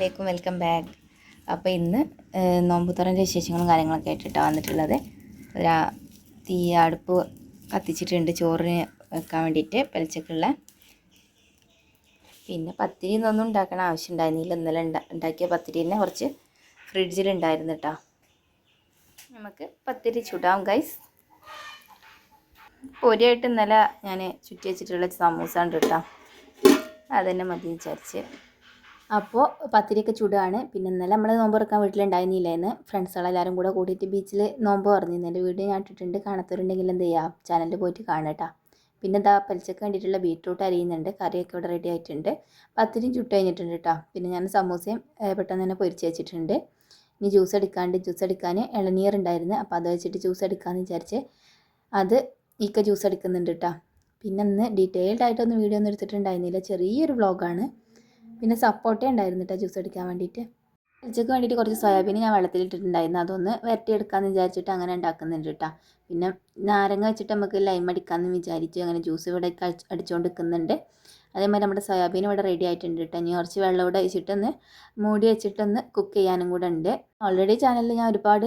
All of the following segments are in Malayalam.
അലൈക്കും വെൽക്കം ബാക്ക്. അപ്പോൾ ഇന്ന് നോമ്പുത്തറിന്റെ വിശേഷങ്ങളും കാര്യങ്ങളൊക്കെ ആയിട്ടിട്ടാണ് വന്നിട്ടുള്ളത്. ഒരു തീ അടുപ്പ് കത്തിച്ചിട്ടുണ്ട് ചോറിന് വെക്കാൻ വേണ്ടിയിട്ട് പെലച്ചക്കുള്ള പിന്നെ പത്തിരി ഒന്നും ഉണ്ടാക്കണ ആവശ്യം ഉണ്ടായിരുന്നില്ല. ഇന്നലെ ഉണ്ടാ ഉണ്ടാക്കിയ പത്തിരി തന്നെ കുറച്ച് ഫ്രിഡ്ജിലുണ്ടായിരുന്നു കേട്ടോ നമുക്ക് പത്തിരി ചുടാം ഗൈസ് പൊരിയായിട്ട് ഇന്നലെ ഞാൻ ചുറ്റി വെച്ചിട്ടുള്ള സമൂസ ഉണ്ട് കേട്ടോ അതന്നെ മതി വിചാരിച്ച്. അപ്പോൾ പത്തിരിയൊക്കെ ചുടുകയാണ് പിന്നെ ഇന്നലെ നമ്മൾ നോമ്പ് തുറക്കാൻ വീട്ടിലുണ്ടായിരുന്നില്ലായിരുന്നു ഫ്രണ്ട്സുകളെല്ലാവരും കൂടെ കൂടിയിട്ട് ബീച്ചിൽ നോമ്പ് പറഞ്ഞു എന്റെ വീഡിയോ ഞാൻ ഇട്ടിട്ടുണ്ട്. കാണാത്തവരുണ്ടെങ്കിൽ എന്ത് ചെയ്യാം? ചാനലിൽ പോയിട്ട് കാണട്ടാ പിന്നെ എന്താ പലിച്ചക്ക് വേണ്ടിയിട്ടുള്ള ബീട്രൂട്ട് അരിയുന്നുണ്ട്. കറിയൊക്കെ ഇവിടെ റെഡി ആയിട്ടുണ്ട്. പത്തിരിയും ചുട്ട് കഴിഞ്ഞിട്ടുണ്ട് കേട്ടോ പിന്നെ ഞാൻ സമൂസയും പെട്ടെന്ന് തന്നെ പൊരിച്ച് വെച്ചിട്ടുണ്ട്. ഇനി ജ്യൂസ് എടുക്കാണ്ട്. ജ്യൂസ് എടുക്കാൻ ഇളനീർ ഉണ്ടായിരുന്നു. അപ്പോൾ അത് വെച്ചിട്ട് ജ്യൂസ് എടുക്കാമെന്ന് വിചാരിച്ച് അത് ഈക്ക ജ്യൂസ് എടുക്കുന്നുണ്ട് കേട്ടോ പിന്നെ ഇന്ന് ഡീറ്റെയിൽഡ് ആയിട്ടൊന്നും വീഡിയോ ഒന്നും എടുത്തിട്ടുണ്ടായിരുന്നില്ല. ചെറിയൊരു വ്ളോഗാണ് പിന്നെ സപ്പോർട്ടേ ഉണ്ടായിരുന്നു കേട്ടോ ജ്യൂസ് എടുക്കാൻ വേണ്ടിയിട്ട്. ഉച്ചയ്ക്ക് വേണ്ടിയിട്ട് കുറച്ച് സോയാബീൻ ഞാൻ വെള്ളത്തിലിട്ടിട്ടുണ്ടായിരുന്നു. അതൊന്ന് വരട്ടിയെടുക്കാമെന്ന് വിചാരിച്ചിട്ട് അങ്ങനെ ഉണ്ടാക്കുന്നുണ്ട് കേട്ടോ പിന്നെ നാരങ്ങ വെച്ചിട്ട് നമുക്ക് ലൈം അടിക്കാമെന്ന് വിചാരിച്ചു അങ്ങനെ ജ്യൂസ് ഇവിടെ അടിച്ചുകൊണ്ട് നിൽക്കുന്നുണ്ട് അതേമാതിരി നമ്മുടെ സോയാബീൻ ഇവിടെ റെഡി ആയിട്ടുണ്ട് കേട്ടോ ഇനി കുറച്ച് വെള്ളം ഇവിടെ വെച്ചിട്ടൊന്ന് മൂടി വെച്ചിട്ടൊന്ന് കുക്ക് ചെയ്യാനും കൂടെ ഉണ്ട്. ഓൾറെഡി ചാനലിൽ ഞാൻ ഒരുപാട്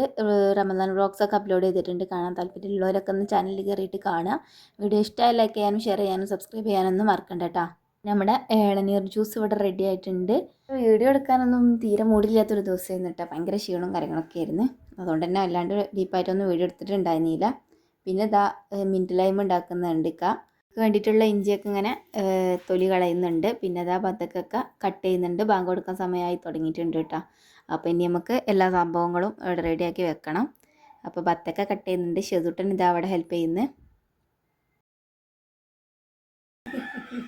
റമദാൻ വ്ളോഗ്സ് ഒക്കെ അപ്ലോഡ് ചെയ്തിട്ടുണ്ട്. കാണാൻ താല്പര്യമുള്ളവരൊക്കെ ഒന്ന് ചാനലിൽ കയറിയിട്ട് കാണുക. വീഡിയോ ഇഷ്ടമായി ലൈക്ക് ചെയ്യാനും ഷെയർ ചെയ്യാനും സബ്സ്ക്രൈബ് ചെയ്യാനൊന്നും മറക്കണ്ട കേട്ടോ നമ്മുടെ ഇളനീർ ജ്യൂസ് ഇവിടെ റെഡി ആയിട്ടുണ്ട്. വീഡിയോ എടുക്കാനൊന്നും തീരെ മൂടില്ലാത്തൊരു ദിവസമായിരുന്നു കേട്ടോ. ഭയങ്കര ക്ഷീണവും കാര്യങ്ങളൊക്കെ ആയിരുന്നു. അതുകൊണ്ട് തന്നെ അല്ലാണ്ട് ഡീപ്പായിട്ടൊന്നും വീഡിയോ എടുത്തിട്ടുണ്ടായിരുന്നില്ല. പിന്നെ ഇതാ മിന്റ് ലൈം ഉണ്ടാക്കുന്നുണ്ട് ഇക്ക. വേണ്ടിയിട്ടുള്ള ഇഞ്ചിയൊക്കെ ഇങ്ങനെ തൊലി കളയുന്നുണ്ട്. പിന്നെ ഇതാ ബത്തക്കൊക്കെ കട്ട് ചെയ്യുന്നുണ്ട്. ബാങ്ക് കൊടുക്കാൻ സമയമായി തുടങ്ങിയിട്ടുണ്ട് കേട്ടോ. അപ്പോൾ ഇനി നമുക്ക് എല്ലാ സംഭവങ്ങളും റെഡിയാക്കി വെക്കണം. അപ്പോൾ ബത്തക്ക കട്ട് ചെയ്യുന്നുണ്ട്. ഷെതുട്ടൻ ഇതാ അവിടെ ഹെൽപ്പ് ചെയ്യുന്നത്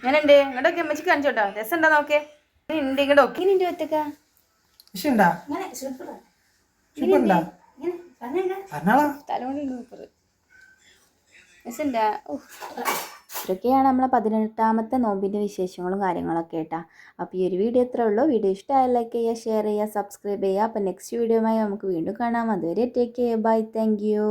ഞാനുണ്ട് ഇങ്ങോട്ടൊക്കെ അമ്മച്ചിക്ക് കാണിച്ചോട്ടോ. രസം ഉണ്ടോ നോക്കേ. ഉണ്ട് ഇങ്ങോട്ട് തലമുണ്ട് സൂപ്പർ രസമുണ്ടാ. ഇതൊക്കെയാണ് നമ്മളെ പതിനെട്ടാമത്തെ നോമ്പിന്റെ വിശേഷങ്ങളും കാര്യങ്ങളൊക്കെ കേട്ടാ. അപ്പോൾ ഈ ഒരു വീഡിയോ എത്ര ഉള്ളൂ. വീഡിയോ ഇഷ്ടമായ ലൈക്ക് ചെയ്യുക ഷെയർ ചെയ്യുക സബ്സ്ക്രൈബ് ചെയ്യുക. അപ്പോൾ നെക്സ്റ്റ് വീഡിയോയുമായി നമുക്ക് വീണ്ടും കാണാം. അതുവരെ take care bye thank you